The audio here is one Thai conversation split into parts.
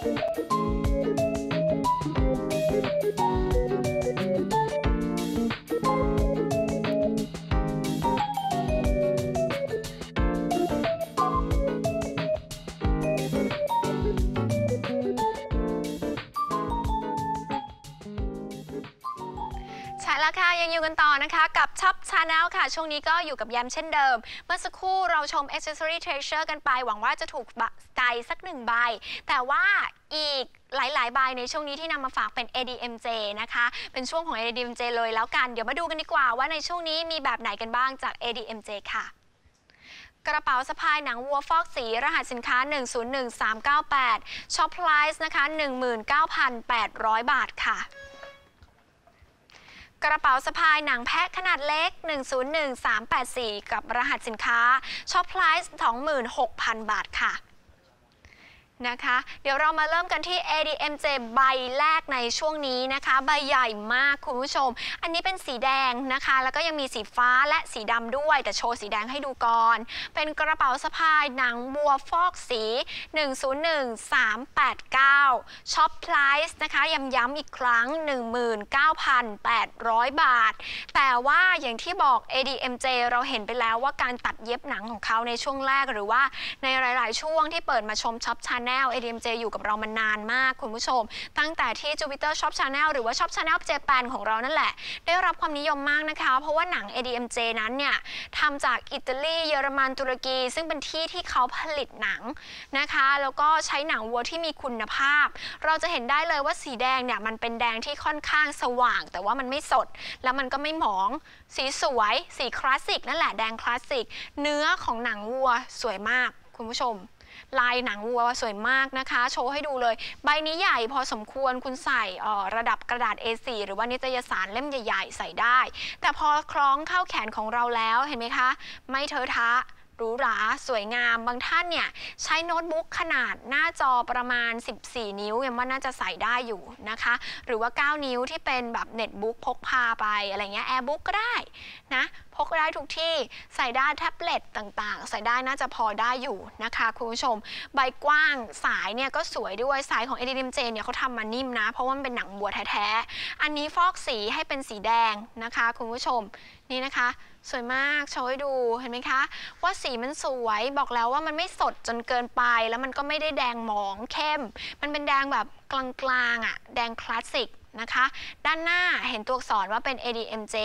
ใกันต่อนะคะกับช็อปชาแนลค่ะ ช่วงนี้ก็อยู่กับแยมเช่นเดิม เมื่อสักครู่เราชม Accessory Treasure กันไป หวังว่าจะถูกใจสักหนึ่งใบ แต่ว่าอีกหลายๆใบในช่วงนี้ที่นำมาฝากเป็น ADMJ นะคะ เป็นช่วงของ ADMJ เลยแล้วกัน เดี๋ยวมาดูกันดีกว่าว่าในช่วงนี้มีแบบไหนกันบ้างจาก ADMJ ค่ะกระเป๋าสะพายหนังวัวฟอกสี รหัสสินค้า 101398ช็อปไลส์นะคะ 19,800 บาทค่ะ กระเป๋าสะพายหนังแพะขนาดเล็ก 101384 กับรหัสสินค้าช็อปไลส์26,000 บาทค่ะ นะคะ เดี๋ยวเรามาเริ่มกันที่ ADMJ ใบแรกในช่วงนี้นะคะ ใบใหญ่มากคุณผู้ชม อันนี้เป็นสีแดงนะคะ แล้วก็ยังมีสีฟ้าและสีดำด้วย แต่โชว์สีแดงให้ดูก่อน เป็นกระเป๋าสะพายหนังบัวฟอกสี 101389ช็อปไพรส์นะคะย้ำๆอีกครั้ง 19,800 บาท แต่ว่าอย่างที่บอก ADMJ เราเห็นไปแล้วว่าการตัดเย็บหนังของเขาในช่วงแรกหรือว่าในหลาย ๆ ช่วงที่เปิดมาชมช็อปชาแนล ADMJ อยู่กับเรามานานมากคุณผู้ชม ตั้งแต่ที่ Jupiter Shop Channel หรือว่า Shop Channel Japan ของเรานั่นแหละ ได้รับความนิยมมากนะคะ เพราะว่าหนัง ADMJ นั้นเนี่ยทำจากอิตาลีเยอรมันตุรกี ซึ่งเป็นที่ที่เขาผลิตหนังนะคะ แล้วก็ใช้หนังวัวที่มีคุณภาพ เราจะเห็นได้เลยว่าสีแดงเนี่ยมันเป็นแดงที่ค่อนข้างสว่าง แต่ว่ามันไม่สด แล้วมันก็ไม่หมอง สีสวย สีคลาสสิกนั่นแหละแดงคลาสสิก เนื้อของหนังวัวสวยมากคุณผู้ชม ลายหนังวัวสวยมากนะคะ โชว์ให้ดูเลย ใบนี้ใหญ่พอสมควรคุณใส่ออระดับกระดาษ A4 หรือว่านิตยสารเล่มใหญ่ๆ ใส่ได้ แต่พอคล้องเข้าแขนของเราแล้วเห็นไหมคะ ไม่เทอะทะหรูหราสวยงามบางท่านเนี่ย ใช้โน้ตบุ๊กขนาดหน้าจอประมาณ 14 นิ้วยังว่าน่าจะใส่ได้อยู่นะคะ หรือว่า 9 นิ้วที่เป็นแบบเน็ตบุ๊กพกพาไปอะไรเงี้ยแอร์บุ๊กก็ได้นะ พก ทุกที่ ใส่ได้แท็บเล็ตต่างๆ ใส่ได้น่าจะพอได้อยู่นะคะคุณผู้ชม ใบกว้างสายเนี่ยก็สวยด้วยสายของ a d m j เนี่ยเขาทำมานิ่มนะ เพราะว่ามันเป็นหนังบัวแท้ๆ อันนี้ฟอกสีให้เป็นสีแดงนะคะคุณผู้ชมนี่นะคะ สวยมากโชว์ให้ดูเห็นไหมคะ ว่าสีมันสวยบอกแล้วว่ามันไม่สดจนเกินไป แล้วมันก็ไม่ได้แดงหมองเข้ม มันเป็นแดงแบบกลางๆอะแดงคลาสสิกนะคะ ด้านหน้าเห็นตัวอักษรว่าเป็น ADMJ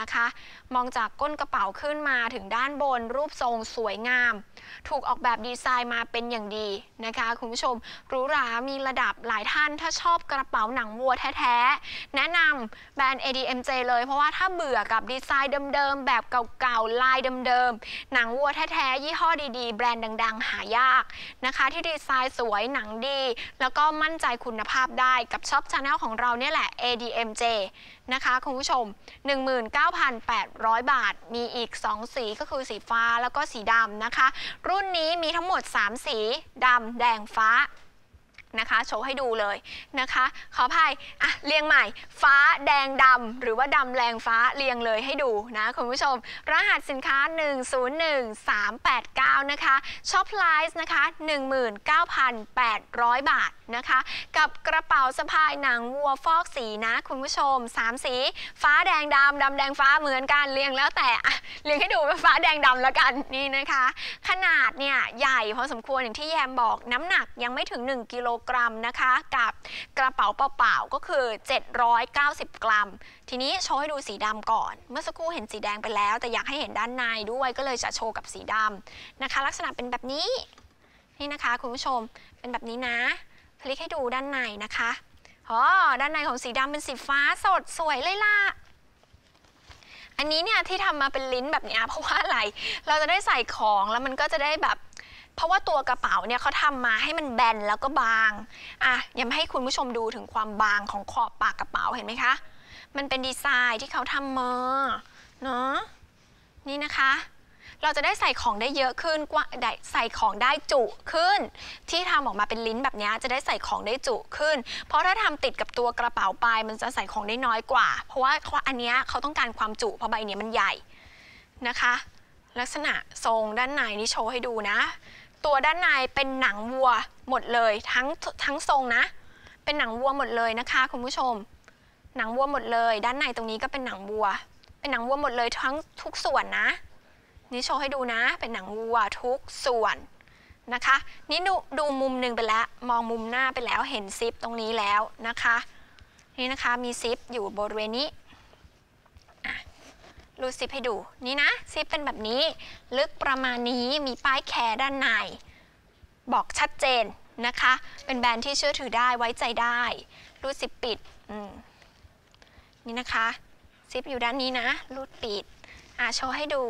นะคะ มองจากก้นกระเป๋าขึ้นมาถึงด้านบนรูปทรงสวยงาม ถูกออกแบบดีไซน์มาเป็นอย่างดีนะคะ คุณผู้ชมหรูหรามีระดับหลายท่านถ้าชอบกระเป๋าหนังวัวแท้ๆ แนะนำแบรนด์ ADMJ เลยเพราะว่าถ้าเบื่อกับดีไซน์เดิมๆ แบบเก่าๆ ลายเดิมๆ หนังวัวแท้ๆ ยี่ห้อดีๆ แบรนด์ดัง ๆ หายากนะคะ ที่ดีไซน์สวยหนังดี แล้วก็มั่นใจคุณภาพได้กับช็อปชาแนลของเราเนี่ยแหละ ADMJ นะคะคุณผู้ชม 19,800 บาท มีอีก 2 สีก็คือสีฟ้าแล้วก็สีดำนะคะ รุ่นนี้มีทั้งหมด 3 สีดำแดงฟ้า นะคะ โชว์ให้ดูเลยนะคะ ขออภัยอะเรียงใหม่ ฟ้าแดงดำหรือว่าดำแรงฟ้าเรียงเลยให้ดูนะคุณผู้ชม รหัสสินค้า 101389 นะคะช็อปไลส์นะคะ 19,800 บาทนะคะ กับกระเป๋าสะพายหนังวัวฟอกสีนะคุณผู้ชม 3 สี ฟ้าแดงดำดำแดงฟ้าเหมือนกันเรียงแล้วแต่อะเรียงให้ดูเป็นฟ้าแดงดำแล้วกันนี่นะคะ ขนาดเนี่ยใหญ่พอสมควรอย่างที่แยมบอกน้ำหนักยังไม่ถึง 1กิโลกรัมนะคะ กับกระเป๋าเปล่าๆก็คือ 790 กรัม ทีนี้โชว์ให้ดูสีดำก่อน เมื่อสักครู่เห็นสีแดงไปแล้ว แต่อยากให้เห็นด้านในด้วยก็เลยจะโชว์กับสีดำนะคะ ลักษณะเป็นแบบนี้นี่นะคะคุณผู้ชมเป็นแบบนี้นะคลิกให้ดูด้านในนะคะอ๋อด้านในของสีดำเป็นสีฟ้าสดสวยเลยล่ะอันนี้เนี่ยที่ทำมาเป็นลิ้นแบบนี้เพราะว่าอะไร เราจะได้ใส่ของแล้วมันก็จะได้แบบ เพราะว่าตัวกระเป๋าเนี่ยเขาทำมาให้มันแบนแล้วก็บางอะยังให้คุณผู้ชมดูถึงความบางของขอบปากกระเป๋าเห็นไหมคะ มันเป็นดีไซน์ที่เขาทำมาเนาะนี่นะคะเราจะได้ใส่ของได้เยอะขึ้นกว่าใส่ของได้จุขึ้น ที่ทำออกมาเป็นลิ้นแบบนี้จะได้ใส่ของได้จุขึ้น เพราะถ้าทำติดกับตัวกระเป๋าไปมันจะใส่ของได้น้อยกว่า เพราะว่าอันนี้เขาต้องการความจุเพราะใบเนี้ยมันใหญ่นะคะ ลักษณะทรงด้านในนี่โชว์ให้ดูนะ ตัวด้านในเป็นหนังวัวหมดเลยทั้งทั้งทรงนะ เป็นหนังวัวหมดเลยนะคะคุณผู้ชม หนังวัวหมดเลย ด้านในตรงนี้ก็เป็นหนังวัว เป็นหนังวัวหมดเลยทั้งทุกส่วนนะ นี่โชว์ให้ดูนะ เป็นหนังวัวทุกส่วนนะคะ นี่ดูดูมุมหนึ่งไปแล้ว มองมุมหน้าไปแล้วเห็นซิปตรงนี้แล้วนะคะ นี่นะคะมีซิปอยู่บริเวณนี้ รูดซิปให้ดูนี่นะซิปเป็นแบบนี้ ลึกประมาณนี้มีป้ายแคร์ด้านใน บอกชัดเจนนะคะ เป็นแบรนด์ที่เชื่อถือได้ไว้ใจได้ รูดซิปปิดนี่นะคะ ซิปอยู่ด้านนี้นะ รูดปิดอะโชว์ให้ดู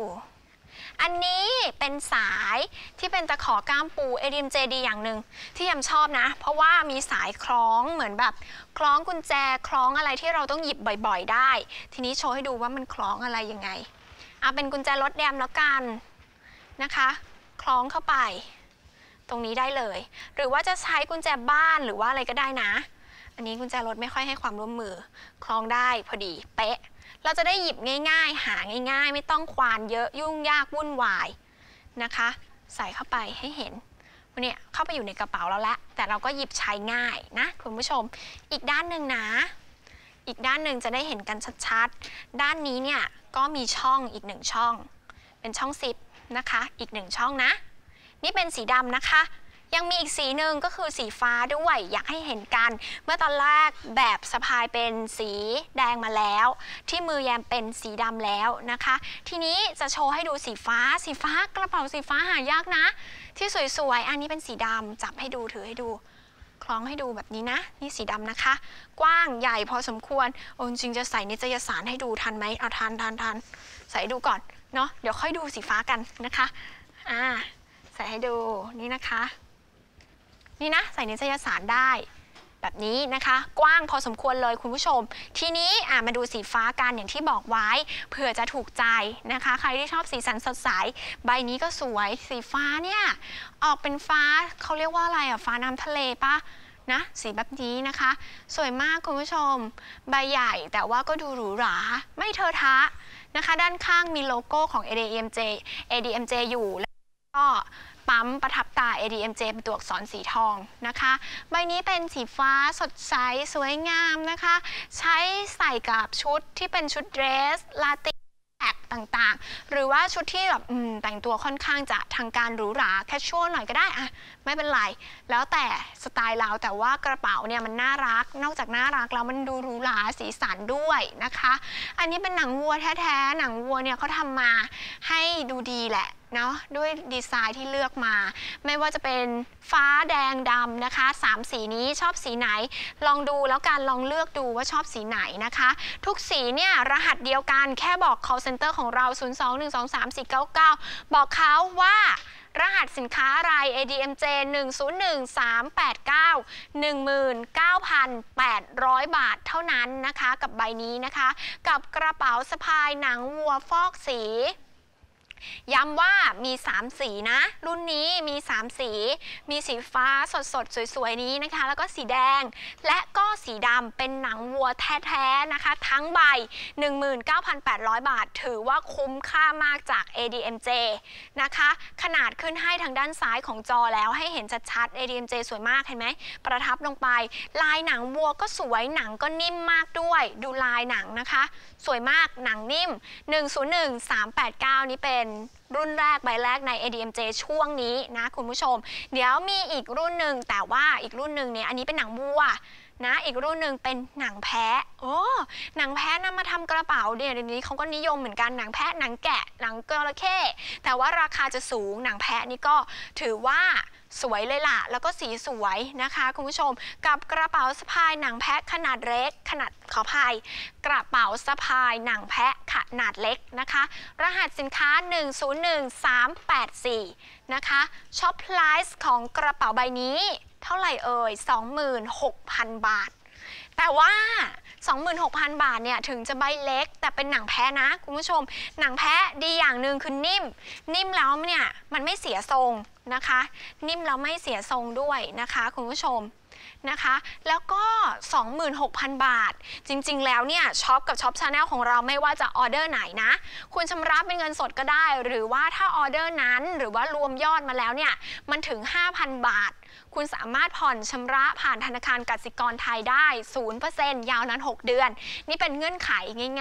อันนี้เป็นสายที่เป็นตะขอก้ามปู ADMJ ดีอย่างหนึ่งที่ยำชอบนะ เพราะว่ามีสายคล้องเหมือนแบบ คล้องกุญแจคล้องอะไรที่เราต้องหยิบบ่อย ๆ ได้ ทีนี้โชว์ให้ดูว่ามันคล้องอะไรยังไงเอาเป็นกุญแจรถแดมแล้วกันนะคะ คล้องเข้าไป ตรงนี้ได้เลย หรือว่าจะใช้กุญแจบ้านหรือว่าอะไรก็ได้นะ อันนี้กุญแจรถไม่ค่อยให้ความร่วมมือ คล้องได้พอดีเป๊ะ เราจะได้หยิบง่าย ๆ หาง่าย ๆ ไม่ต้องควานเยอะยุ่งยากวุ่นวายนะคะ ใส่เข้าไปให้เห็นวันนี้เข้าไปอยู่ในกระเป๋าเราละแต่เราก็หยิบใช้ง่ายนะคุณผู้ชม อีกด้านหนึ่งนะ อีกด้านหนึ่งจะได้เห็นกันชัดๆ ด้านนี้เนี่ยก็มีช่องอีกหนึ่งช่อง เป็นช่องซิปนะคะ อีกหนึ่งช่องนะ นี่เป็นสีดำนะคะ ยังมีอีกสีหนึ่งก็คือสีฟ้าด้วยอยากให้เห็นกัน เมื่อตอนแรกแบบสะพายเป็นสีแดงมาแล้ว ที่มือแยมเป็นสีดำแล้วนะคะ ทีนี้จะโชว์ให้ดูสีฟ้า สีฟ้ากระเป๋าสีฟ้าหายากนะ ที่สวยๆอันนี้เป็นสีดำจับให้ดูถือให้ดูคล้องให้ดูแบบนี้นะ นี่สีดำนะคะ กว้างใหญ่พอสมควรโอ้จริงจะใส่นิตยสารให้ดูทันไหมเอาทันทันทันใส่ดูก่อนเนาะเดี๋ยวค่อยดูสีฟ้ากันนะคะอ่าใส่ให้ดูนี่นะคะ นี่นะใส่นิตยสารได้แบบนี้นะคะ กว้างพอสมควรเลยคุณผู้ชม ทีนี้อ่ามาดูสีฟ้ากันอย่างที่บอกไว้เผื่อจะถูกใจนะคะ ใครที่ชอบสีสันสดใส ใบนี้ก็สวยสีฟ้าเนี่ยออกเป็นฟ้าเขาเรียกว่าอะไรอะฟ้าน้ำทะเลปะนะสีแบบนี้นะคะ สวยมากคุณผู้ชม ใบใหญ่แต่ว่าก็ดูหรูหรา ไม่เทอะทะนะคะ ด้านข้างมีโลโก้ของ ADMJ ADMJ อยู่แล้วก็ ปั๊มประทับตา ADMJ เป็นตัวอักษรสีทองนะคะ ใบนี้เป็นสีฟ้าสดใสสวยงามนะคะ ใช้ใส่กับชุดที่เป็นชุดเดรส ลาติแท็กต่างๆ หรือว่าชุดที่แบบแต่งตัวค่อนข้างจะทางการหรูหราแคชชวลหน่อยก็ได้อะไม่เป็นไร แล้วแต่สไตล์เราแต่ว่ากระเป๋าเนี่ยมันน่ารัก นอกจากน่ารักแล้วมันดูหรูหราสีสันด้วยนะคะ อันนี้เป็นหนังวัวแท้ๆ หนังวัวเนี่ยเขาทำมาให้ดูดีแหละ เนาะด้วยดีไซน์ที่เลือกมา ไม่ว่าจะเป็นฟ้าแดงดำนะคะสามสีนี้ชอบสีไหน ลองดูแล้วกันลองเลือกดูว่าชอบสีไหนนะคะ ทุกสีเนี่ยรหัสเดียวกันแค่บอก call center ของเรา 021234499 บอกเขาว่ารหัสสินค้าอะไร ADMJ 101 389 19,800 บาทเท่านั้นนะคะ กับใบนี้นะคะ กับกระเป๋าสะพายหนังวัวฟอกสี ย้ำว่ามี 3 สีนะ รุ่นนี้มี 3 สี มีสีฟ้าสดสดสวยๆ นี้นะคะ แล้วก็สีแดง และก็สีดำเป็นหนังวัวแท้ๆนะคะ ทั้งใบ 19,800 บาท ถือว่าคุ้มค่ามากจาก ADMJ นะคะ ขนาดขึ้นให้ทางด้านซ้ายของจอแล้วให้เห็นชัดๆ ADMJ สวยมากเห็นไหม ประทับลงไป ลายหนังวัวก็สวยหนังก็นิ่มมากด้วย ดูลายหนังนะคะ สวยมากหนังนิ่ม 101 389 นี้เป็นรุ่นแรกใบแรกใน ADMJ ช่วงนี้นะคุณผู้ชม เดี๋ยวมีอีกรุ่นหนึ่งแต่ว่าอีกรุ่นหนึ่งเนี่ยอันนี้เป็นหนังวัวนะอีกรุ่นหนึ่งเป็นหนังแพะโอ้หนังแพะนำมาทำกระเป๋าเนี่ยเดี๋ยวนี้เขาก็นิยมเหมือนกันหนังแพะหนังแกะหนังกระเข้แต่ว่าราคาจะสูงหนังแพะนี่ก็ถือว่า สวยเลยล่ะ แล้วก็สีสวยนะคะคุณผู้ชม กับกระเป๋าสะพายหนังแพะขนาดเล็ก ขนาดขออภัยกระเป๋าสะพายหนังแพะขนาดเล็กนะคะ รหัสสินค้า 101384 นะคะช็อปไพรส์ของกระเป๋าใบนี้ เท่าไหร่เอ่ย 26,000 บาท แต่ว่า 26,000 บาทเนี่ยถึงจะใบเล็ก แต่เป็นหนังแพ้นะคุณผู้ชม หนังแพ้ดีอย่างหนึ่งคือนิ่ม นิ่มแล้วเนี่ยมันไม่เสียทรงนะคะ นิ่มแล้วไม่เสียทรงด้วยนะคะคุณผู้ชมนะคะ แล้วก็ 26,000 บาท จริงๆ แล้วเนี่ยช็อปกับช็อปชาแนลของเราไม่ว่าจะออเดอร์ไหนนะ คุณชำระเป็นเงินสดก็ได้ หรือว่าถ้าออเดอร์นั้นหรือว่ารวมยอดมาแล้วเนี่ย มันถึง 5,000 บาท คุณสามารถผ่อนชำระผ่านธนาคารกสิกรไทยได้ 0%ยาวนาน 6 เดือน นี่เป็นเงื่อนไข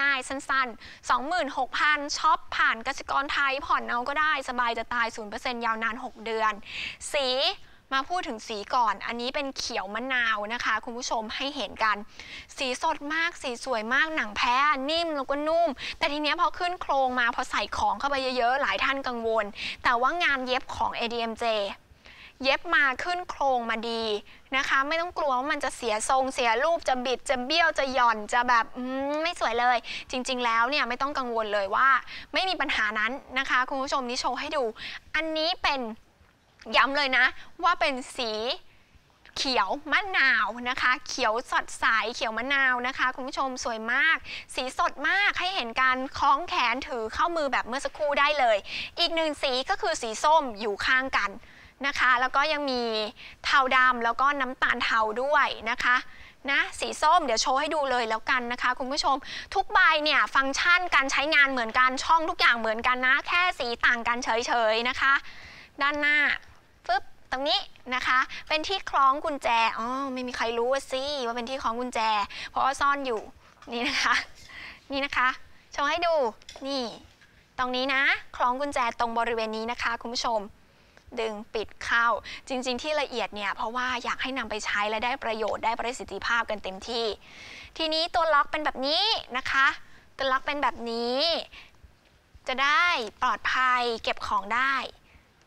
ง่าย ๆ สั้น ๆ 26,000ช็อปผ่านกสิกรไทย ผ่อนเอาก็ได้สบายจะตาย 0%ยาวนาน 6 เดือน สีมาพูดถึงสีก่อน อันนี้เป็นเขียวมะนาวนะคะ คุณผู้ชมให้เห็นกัน สีสดมาก สีสวยมาก หนังแพ้นิ่มแล้วก็นุ่ม แต่ทีเนี้ยพอขึ้นโครงมาพอใส่ของเข้าไปเยอะๆ หลายท่านกังวล แต่ว่างานเย็บของ ADMJ เย็บมาขึ้นโครงมาดีนะคะ ไม่ต้องกลัวว่ามันจะเสียทรงเสียรูปจะบิดจะเบี้ยวจะหย่อนจะแบบไม่สวยเลย จริง ๆ แล้วเนี่ยไม่ต้องกังวลเลยว่า ไม่มีปัญหานั้นนะคะ คุณผู้ชมนี่โชว์ให้ดู อันนี้เป็นย้ำเลยนะ ว่าเป็นสีเขียวมะนาวนะคะ เขียวสดใสเขียวมะนาวนะคะ คุณผู้ชมสวยมาก สีสดมากให้เห็นการคล้องแขนถือเข้ามือแบบเมื่อสักครู่ได้เลย อีกหนึ่งสีก็คือสีส้มอยู่ข้างกัน นะคะ แล้วก็ยังมีเทาดำแล้วก็น้ำตาลเทาด้วยนะคะนะสีส้มเดี๋ยวโชว์ให้ดูเลยแล้วกันนะคะ คุณผู้ชม ทุกใบเนี่ยฟังก์ชันการใช้งานเหมือนกันช่องทุกอย่างเหมือนกันนะ แค่สีต่างกันเฉยๆนะคะ ด้านหน้าฟึบตรงนี้นะคะ เป็นที่คล้องกุญแจอ๋อไม่มีใครรู้ว่าสิว่าเป็นที่คล้องกุญแจ เพราะว่าซ่อนอยู่นี่นะคะ นี่นะคะโชว์ให้ดูนี่ ตรงนี้นะ คล้องกุญแจตรงบริเวณนี้นะคะ คุณผู้ชม ดึงปิดเข้า จริง ๆ ที่ละเอียดเนี่ยเพราะว่าอยากให้นำไปใช้และได้ประโยชน์ได้ประสิทธิภาพกันเต็มที่ ทีนี้ตัวล็อกเป็นแบบนี้นะคะ ตัวล็อกเป็นแบบนี้ จะได้ปลอดภัยเก็บของได้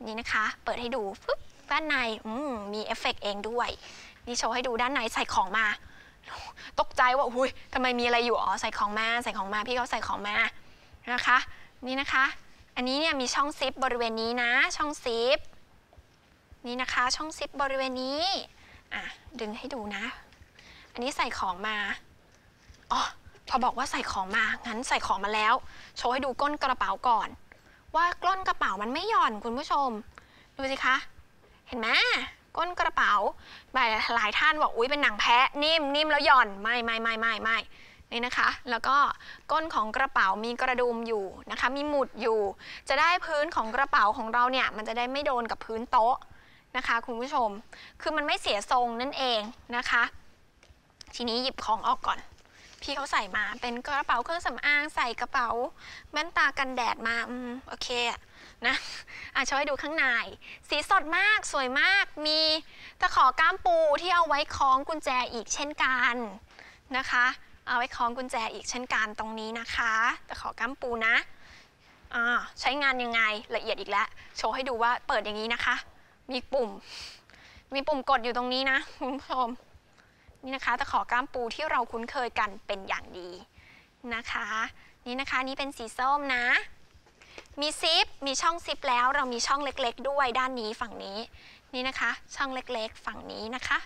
นี่นะคะ เปิดให้ดูปึ๊บด้านในอืมมีเอฟเฟกต์เองด้วย นี่โชว์ให้ดูด้านในใส่ของมา ตกใจว่าอุ้ยทำไมมีอะไรอยู่อ๋อใส่ของมาใส่ของมาพี่เขาใส่ของมานะคะ นี่นะคะ อันนี้เนี่ยมีช่องซิปบริเวณนี้นะ ช่องซิป นี่นะคะช่องซิปบริเวณนี้อะดึงให้ดูนะ อันนี้ใส่ของมาอ๋อพอบอกว่าใส่ของมางั้นใส่ของมาแล้ว โชว์ให้ดูก้นกระเป๋าก่อน ว่าก้นกระเป๋ามันไม่หย่อนคุณผู้ชม ดูสิคะ เห็นไหมก้นกระเป๋าหลายหลายท่านบอกอุ้ยเป็นหนังแพะนิ่มนิ่มแล้วหย่อนไม่ไม่ไม่ไม่ไม่นี่นะคะ แล้วก็ก้นของกระเป๋ามีกระดุมอยู่นะคะ มีหมุดอยู่ จะได้พื้นของกระเป๋าของเราเนี่ยมันจะได้ไม่โดนกับพื้นโต๊ะ นะคะคุณผู้ชม คือมันไม่เสียทรงนั่นเองนะคะ ทีนี้หยิบของออกก่อน พี่เขาใส่มาเป็นกระเป๋าเครื่องสำอางใส่กระเป๋าแว่นตากันแดดมาอืมโอเคอะนะอะโชว์ให้ดูข้างใน สีสดมากสวยมาก มีตะขอก้ามปูที่เอาไว้คล้องกุญแจอีกเช่นกันนะคะ เอาไว้คล้องกุญแจอีกเช่นกันตรงนี้นะคะตะขอก้ามปูนะอ่าใช้งานยังไงละเอียดอีกแล้ว โชว์ให้ดูว่าเปิดอย่างนี้นะคะ มีปุ่ม มีปุ่มกดอยู่ตรงนี้นะคุณผู้ชมนี่นะคะตะขอก้ามปูที่เราคุ้นเคยกันเป็นอย่างดีนะคะ นี่นะคะนี่เป็นสีส้มนะ มีซิปมีช่องซิปแล้วเรามีช่องเล็กๆ ด้วยด้านนี้ฝั่งนี้ นี่นะคะ ช่องเล็กๆ ฝั่งนี้นะคะ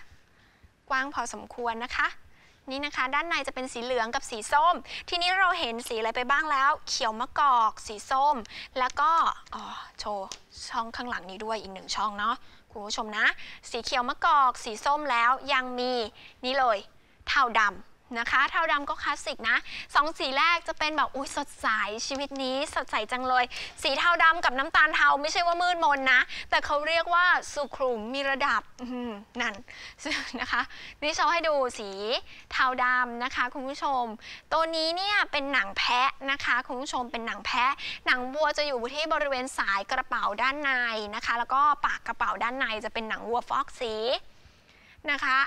กว้างพอสมควรนะคะ นี่นะคะ ด้านในจะเป็นสีเหลืองกับสีส้ม ทีนี้เราเห็นสีอะไรไปบ้างแล้ว เขียวมะกอก สีส้ม แล้วก็อ๋อโชว์ช่องข้างหลังนี้ด้วยอีกหนึ่งช่องเนาะคุณผู้ชมนะ สีเขียวมะกอก สีส้มแล้วยังมีนี่เลยเทาดำ นะคะเทาดำก็คลาสสิกนะสองสีแรกจะเป็นแบบอุ้ยสดใสชีวิตนี้สดใสจังเลย สีเทาดำกับน้ำตาลเทาไม่ใช่ว่ามืดมนนะ แต่เขาเรียกว่าสุขุมมีระดับนั่นนะคะนี่โชว์ให้ดูสีเทาดำนะคะคุณผู้ชม ตัวนี้เนี่ยเป็นหนังแพะนะคะคุณผู้ชมเป็นหนังแพะ หนังวัวจะอยู่ที่บริเวณสายกระเป๋าด้านในนะคะ แล้วก็ปากกระเป๋าด้านในจะเป็นหนังวัวฟอกสีนะคะ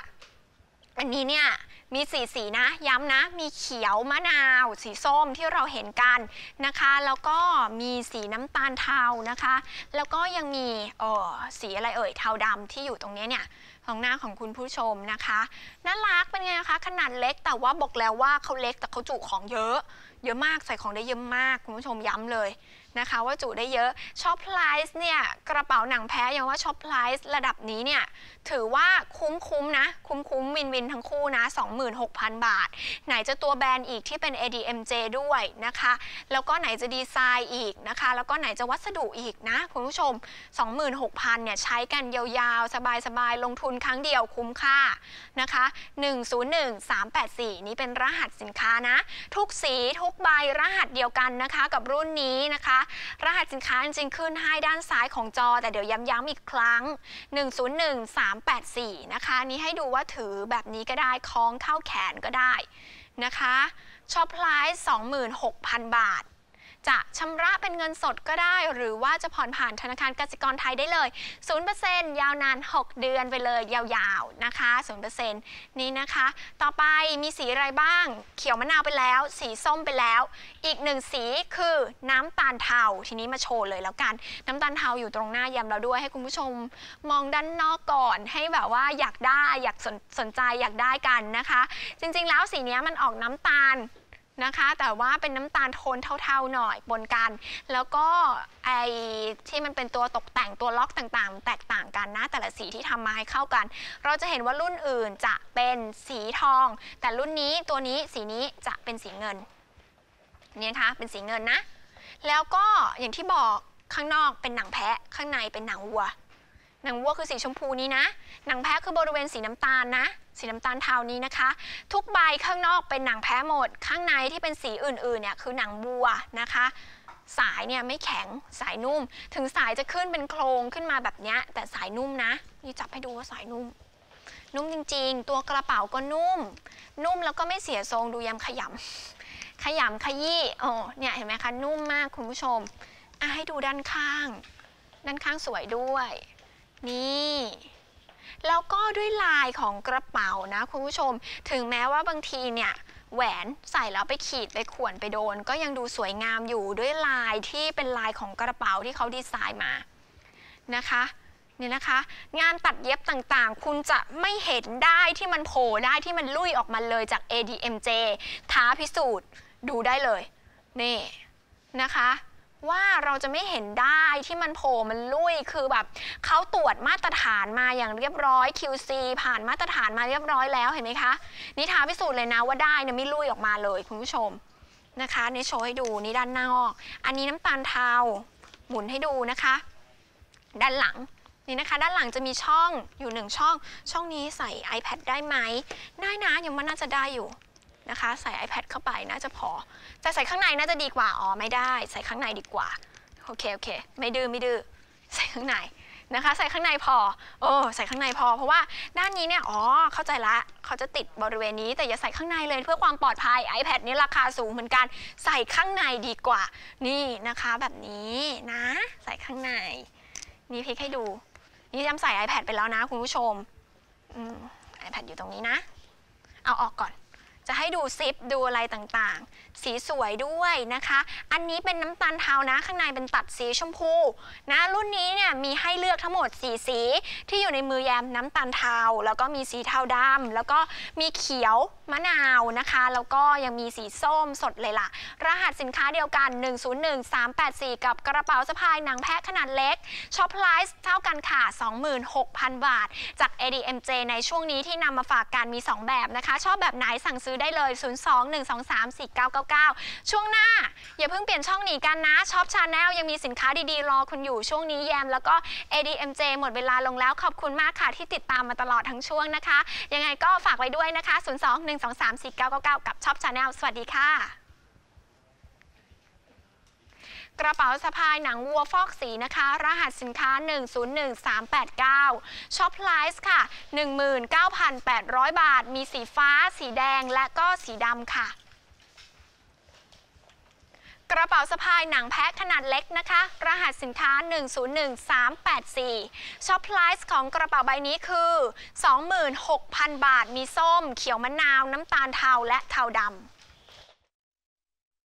อันนี้เนี่ยมีสีสีนะย้ำนะ มีเขียวมะนาว สีส้มที่เราเห็นกันนะคะ แล้วก็มีสีน้ำตาลเทานะคะ แล้วก็ยังมีเออสีอะไรเอ่ยเทาดำที่อยู่ตรงนี้เนี่ย ของหน้าของคุณผู้ชมนะคะน่ารักเป็นไงคะขนาดเล็กแต่ว่าบอกแล้วว่าเขาเล็กแต่เขาจุของเยอะ เยอะมากใส่ของได้เยอะมากคุณผู้ชมย้ำเลยนะคะ ว่าจุได้เยอะช็อปไพรส์เนี่ยกระเป๋าหนังแพ้ยังว่าช็อปไพรส์ระดับนี้เนี่ยถือว่าคุ้มๆนะ คุ้มๆวินวินทั้งคู่นะ 26,000 บาท ไหนจะตัวแบรนด์อีกที่เป็น ADMJ ด้วยนะคะ แล้วก็ไหนจะดีไซน์อีกนะคะ แล้วก็ไหนจะวัสดุอีกนะ คุณผู้ชม 26,000เนี่ยใช้กันยาวๆ สบายๆ ลงทุนครั้งเดียวคุ้มค่านะคะ101384 นี่เป็นรหัสสินค้านะ ทุกสีทุกใบรหัสเดียวกันนะคะ กับรุ่นนี้นะคะ รหัสสินค้าจริงๆขึ้นให้ด้านซ้ายของจอ แต่เดี๋ยวย้ำๆอีกครั้ง 101384 นะคะ นี่ให้ดูว่าถือแบบนี้ก็ได้คล้องเข้าแขนก็ได้นะคะช็อปไพรส์26,000 บาท จะชำระเป็นเงินสดก็ได้ หรือว่าจะผ่อนผ่านธนาคารกสิกรไทยได้เลย 0%ยาวนาน 6 เดือนไปเลยยาวๆนะคะ 0%นี่นะคะ ต่อไปมีสีอะไรบ้าง เขียวมะนาวไปแล้ว สีส้มไปแล้ว อีกหนึ่งสีคือน้ำตาลเทา ทีนี้มาโชว์เลยแล้วกัน น้ำตาลเทาอยู่ตรงหน้ายำเราด้วย ให้คุณผู้ชมมองด้านนอกก่อนให้แบบว่าอยากได้อยากสนสนใจอยากได้กันนะคะ จริงๆแล้วสีนี้มันออกน้ำตาล นะคะ แต่ว่าเป็นน้ำตาลโทนเทาๆหน่อยปนกัน แล้วก็ไอที่มันเป็นตัวตกแต่งตัวล็อกต่างๆ แตกต่างกันนะแต่ละสีที่ทำมาให้เข้ากัน เราจะเห็นว่ารุ่นอื่นจะเป็นสีทอง แต่รุ่นนี้ตัวนี้สีนี้จะเป็นสีเงินนี่นะคะเป็นสีเงินนะ แล้วก็อย่างที่บอกข้างนอกเป็นหนังแพะข้างในเป็นหนังวัวหนังวัวคือสีชมพูนี้นะ หนังแพ้คือบริเวณสีน้ำตาลนะ สีน้ำตาลเทานี้นะคะ ทุกใบข้างนอกเป็นหนังแพ้หมด ข้างในที่เป็นสีอื่นๆเนี่ยคือหนังวัวนะคะสายเนี่ยไม่แข็งสายนุ่ม ถึงสายจะขึ้นเป็นโครงขึ้นมาแบบเนี้ยแต่สายนุ่มนะ นี่จับให้ดูว่าสายนุ่ม นุ่มจริงๆ ตัวกระเป๋าก็นุ่ม นุ่มแล้วก็ไม่เสียทรงดูยำขยำขยำขยี้โอ้เนี่ยเห็นไหมคะนุ่มมากคุณผู้ชมอะให้ดูด้านข้าง ด้านข้างสวยด้วย นี่ แล้วก็ด้วยลายของกระเป๋านะคุณผู้ชม ถึงแม้ว่าบางทีเนี่ยแหวนใส่แล้วไปขีดไปข่วนไปโดน ก็ยังดูสวยงามอยู่ด้วยลายที่เป็นลายของกระเป๋าที่เขาดีไซน์มานะคะนี่นะคะ งานตัดเย็บต่างๆ คุณจะไม่เห็นได้ที่มันโผล่ได้ที่มันลุยออกมาเลยจาก ADMJ ท้าพิสูจน์ดูได้เลย นี่นะคะ ว่าเราจะไม่เห็นได้ที่มันโผล่มันลุยคือแบบเขาตรวจมาตรฐานมาอย่างเรียบร้อย QC ผ่านมาตรฐานมาเรียบร้อยแล้วเห็นไหมคะนี่ท้าพิสูจน์เลยนะว่าได้เนี่ยไม่ลุยออกมาเลยคุณผู้ชมนะคะนี่โชว์ให้ดูนี่ด้านหน้านอก อันนี้น้ำตาลเทาหมุนให้ดูนะคะ ด้านหลังนี่นะคะ ด้านหลังจะมีช่องอยู่หนึ่งช่อง ช่องนี้ใส่ iPad ได้ไหม ได้นะยังมันน่าจะได้อยู่ นะคะ ใส่ iPad เข้าไปน่าจะพอ แต่ใส่ข้างในน่าจะดีกว่า อ๋อ ไม่ได้ ใส่ข้างในดีกว่า โอเค โอเค ไม่ดื้อ ไม่ดื้อ ใส่ข้างในนะคะ ใส่ข้างในพอ โอ้ ใส่ข้างในพอ เพราะว่าด้านนี้เนี่ย อ๋อ เข้าใจละ เขาจะติดบริเวณนี้ แต่อย่าใส่ข้างในเลยเพื่อความปลอดภัย iPad นี่ราคาสูงเหมือนกัน ใส่ข้างในดีกว่า นี่นะคะ แบบนี้นะ ใส่ข้างใน นี่พลิกให้ดู นี่จำใส่ iPad ไปแล้วนะคุณผู้ชมอืม iPad อยู่ตรงนี้นะ เอาออกก่อน จะให้ดูซิปดูอะไรต่างๆ สีสวยด้วยนะคะ อันนี้เป็นน้ำตาลเทานะ ข้างในเป็นตัดสีชมพูนะ รุ่นนี้เนี่ยมีให้เลือกทั้งหมด4สีที่อยู่ในมือแยมน้ำตาลเทา แล้วก็มีสีเทาดำแล้วก็มีเขียวมะนาวนะคะ แล้วก็ยังมีสีส้มสดเลยล่ะ รหัสสินค้าเดียวกัน 101384 กับกระเป๋าสะพายหนังแพะขนาดเล็กช็อปไลฟ์เท่ากันค่ะ 26,000 บาท จาก ADMJ ในช่วงนี้ที่นำมาฝากกันมี 2 แบบนะคะชอบแบบไหนสั่งซื้อได้เลย 02-123-4999 ช่วงหน้า อย่าเพิ่งเปลี่ยนช่องหนีกันนะช็อปชาแนลยังมีสินค้าดีๆ รอคุณอยู่ช่วงนี้แยม แล้วก็ ADMJ หมดเวลาลงแล้วขอบคุณมากค่ะที่ติดตามมาตลอดทั้งช่วงนะคะ ยังไงก็ฝากไว้ด้วยนะคะ 02-123-4999 กับช็อปชาแนลสวัสดีค่ะ กระเป๋าสะพายหนังวัวฟอกสีนะคะ รหัสสินค้า 101389ช็อปไลส์ค่ะ 19,800 บาท มีสีฟ้า สีแดงและก็สีดำค่ะกระเป๋าสะพายหนังแพ็คขนาดเล็กนะคะ รหัสสินค้า 101384ช็อปไลส์ของกระเป๋าใบนี้คือ 26,000 บาท มีส้ม เขียวมะนาว น้ำตาลเทาและเทาดำ